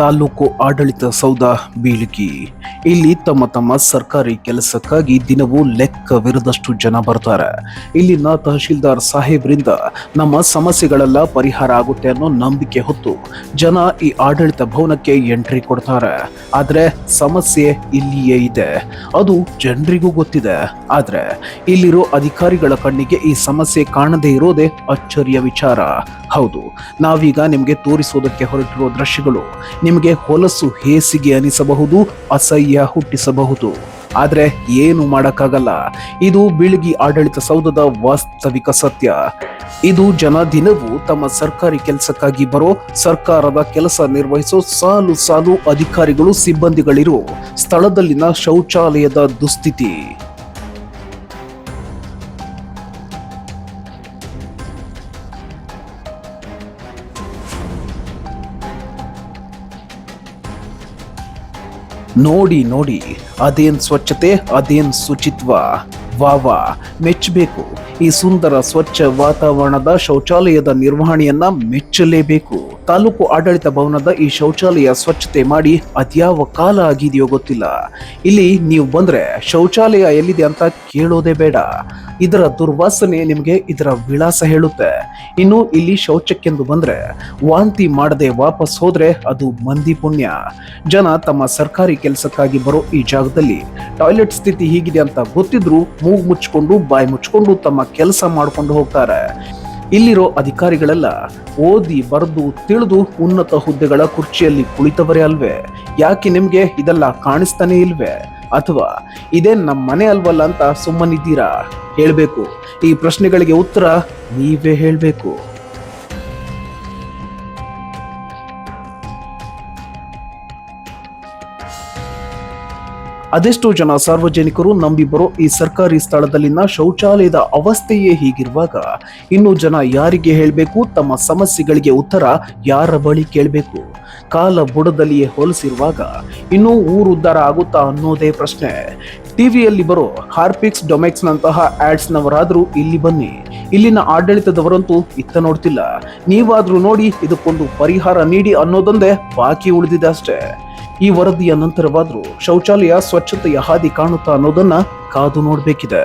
ತಾಲೂಕು ಆಡಳಿತ ಸೌಧ ಬೀಳಿಗಿ. ಇಲ್ಲಿ ತಮ್ಮ ತಮ್ಮ ಸರ್ಕಾರಿ ಕೆಲಸಕ್ಕಾಗಿ ದಿನವೂ ಲೆಕ್ಕವಿರದಷ್ಟು ಜನ ಬರ್ತಾರೆ. ಇಲ್ಲಿನ ತಹಶೀಲ್ದಾರ್ ಸಾಹೇಬ್ರಿಂದ ನಮ್ಮ ಸಮಸ್ಯೆಗಳೆಲ್ಲ ಪರಿಹಾರ ಆಗುತ್ತೆ ಅನ್ನೋ ನಂಬಿಕೆ ಹೊತ್ತು ಜನ ಈ ಆಡಳಿತ ಭವನಕ್ಕೆ ಎಂಟ್ರಿ ಕೊಡ್ತಾರೆ. ಆದರೆ ಸಮಸ್ಯೆ ಇಲ್ಲಿಯೇ ಇದೆ. ಅದು ಜನರಿಗೂ ಗೊತ್ತಿದೆ. ಆದರೆ ಇಲ್ಲಿರೋ ಅಧಿಕಾರಿಗಳ ಕಣ್ಣಿಗೆ ಈ ಸಮಸ್ಯೆ ಕಾಣದೇ ಇರೋದೇ ಅಚ್ಚರಿಯ ವಿಚಾರ. ಹೌದು, ನಾವೀಗ ನಿಮಗೆ ತೋರಿಸೋದಕ್ಕೆ ಹೊರಟಿರುವ ದೃಶ್ಯಗಳು. ನಿಮಗೆ ಹೊಲಸು ಹೇಸಿಗೆ ಅನಿಸಬಹುದು, ಅಸಹ್ಯ ಹುಟ್ಟಿಸಬಹುದು. ಆದರೆ ಏನು ಮಾಡೋಕ್ಕಾಗಲ್ಲ. ಇದು ಬಿಳಿಗಿ ಆಡಳಿತ ಸೌಧದ ವಾಸ್ತವಿಕ ಸತ್ಯ. ಇದು ಜನ ದಿನವೂ ತಮ್ಮ ಸರ್ಕಾರಿ ಕೆಲಸಕ್ಕಾಗಿ ಬರೋ, ಸರ್ಕಾರದ ಕೆಲಸ ನಿರ್ವಹಿಸೋ ಸಾಲು ಸಾಲು ಅಧಿಕಾರಿಗಳು, ಸಿಬ್ಬಂದಿಗಳಿರೋ ಸ್ಥಳದಲ್ಲಿನ ಶೌಚಾಲಯದ ದುಸ್ಥಿತಿ. ನೋಡಿ ನೋಡಿ ಅದೇನ್ ಸ್ವಚ್ಛತೆ ಅದೇನ್ ಶುಚಿತ್ವ. ವಾ ಮೆಚ್ಚಬೇಕು. ಈ ಸುಂದರ ಸ್ವಚ್ಛ ವಾತಾವರಣದ ಶೌಚಾಲಯದ ನಿರ್ವಹಣೆಯನ್ನ ಮೆಚ್ಚಲೇಬೇಕು. ತಾಲೂಕು ಆಡಳಿತ ಭವನದ ಈ ಶೌಚಾಲಯ ಸ್ವಚ್ಛತೆ ಮಾಡಿ ಅದ್ಯಾವ ಕಾಲ ಆಗಿದೆಯೋ ಗೊತ್ತಿಲ್ಲ. ಇಲ್ಲಿ ನೀವು ಬಂದ್ರೆ ಶೌಚಾಲಯ ಎಲ್ಲಿದೆ ಅಂತ ಕೇಳೋದೇ ಬೇಡ. ಇದರ ದುರ್ವಾಸನೆ ನಿಮಗೆ ಇದರ ವಿಳಾಸ ಹೇಳುತ್ತೆ. ಇನ್ನು ಇಲ್ಲಿ ಶೌಚಕ್ಕೆಂದು ಬಂದ್ರೆ ವಾಂತಿ ಮಾಡದೆ ವಾಪಸ್ ಹೋದ್ರೆ ಅದು ಮಂದಿ ಪುಣ್ಯ. ಜನ ತಮ್ಮ ಸರ್ಕಾರಿ ಕೆಲಸಕ್ಕಾಗಿ ಬರೋ ಈ ಜಾಗದಲ್ಲಿ ಟಾಯ್ಲೆಟ್ ಸ್ಥಿತಿ ಹೀಗಿದೆ ಅಂತ ಗೊತ್ತಿದ್ರು ಮೂಗು ಮುಚ್ಕೊಂಡು ಬಾಯಿ ಮುಚ್ಕೊಂಡು ತಮ್ಮ ಕೆಲಸ ಮಾಡ್ಕೊಂಡು ಹೋಗ್ತಾರೆ. ಇಲ್ಲಿರೋ ಅಧಿಕಾರಿಗಳೆಲ್ಲ ಓದಿ, ಬರೆದು, ತಿಳಿದು ಉನ್ನತ ಹುದ್ದೆಗಳ ಕುರ್ಚಿಯಲ್ಲಿ ಕುಳಿತವರೇ ಅಲ್ವೇ? ಯಾಕೆ ನಿಮ್ಗೆ ಇದೆಲ್ಲ ಕಾಣಿಸ್ತಾನೆ ಇಲ್ವೇ? ಅಥವಾ ಇದೇ ನಮ್ಮ ಮನೆ ಅಲ್ವಲ್ಲ ಅಂತ ಸುಮ್ಮನಿದ್ದೀರಾ? ಹೇಳಬೇಕು. ಈ ಪ್ರಶ್ನೆಗಳಿಗೆ ಉತ್ತರ ನೀವೇ ಹೇಳ್ಬೇಕು. ಅದೆಷ್ಟೋ ಜನ ಸಾರ್ವಜನಿಕರು ನಂಬಿ ಬರೋ ಈ ಸರ್ಕಾರಿ ಸ್ಥಳದಲ್ಲಿನ ಶೌಚಾಲಯದ ಅವಸ್ಥೆಯೇ ಹೀಗಿರುವಾಗ ಇನ್ನು ಜನ ಯಾರಿಗೆ ಹೇಳಬೇಕು, ತಮ್ಮ ಸಮಸ್ಯೆಗಳಿಗೆ ಉತ್ತರ ಯಾರ ಬಳಿ ಕೇಳಬೇಕು? ಕಾಲ ಬುಡದಲ್ಲಿಯೇ ಹೋಲಿಸಿರುವಾಗ ಇನ್ನೂ ಊರು ಉದ್ಧಾರ ಆಗುತ್ತಾ ಅನ್ನೋದೇ ಪ್ರಶ್ನೆ. ಟಿವಿಯಲ್ಲಿ ಬರೋ ಹಾರ್ಪಿಕ್ಸ್ ಡೊಮೆಕ್ಸ್ ನಂತಹ ಆಡ್ಸ್ ನವರಾದ್ರೂ ಇಲ್ಲಿ ಬನ್ನಿ. ಇಲ್ಲಿನ ಆಡಳಿತದವರಂತೂ ಇತ್ತ ನೋಡ್ತಿಲ್ಲ. ನೀವಾದ್ರೂ ನೋಡಿ ಇದಕ್ಕೊಂದು ಪರಿಹಾರ ನೀಡಿ ಅನ್ನೋದೊಂದೇ ಬಾಕಿ ಉಳಿದಿದೆ ಅಷ್ಟೇ. ಈ ವರದಿಯ ನಂತರವಾದರೂ ಶೌಚಾಲಯ ಸ್ವಚ್ಛತೆಯ ಹಾದಿ ಕಾಣುತ್ತಾ ಅನ್ನೋದನ್ನ ಕಾದು ನೋಡ್ಬೇಕಿದೆ.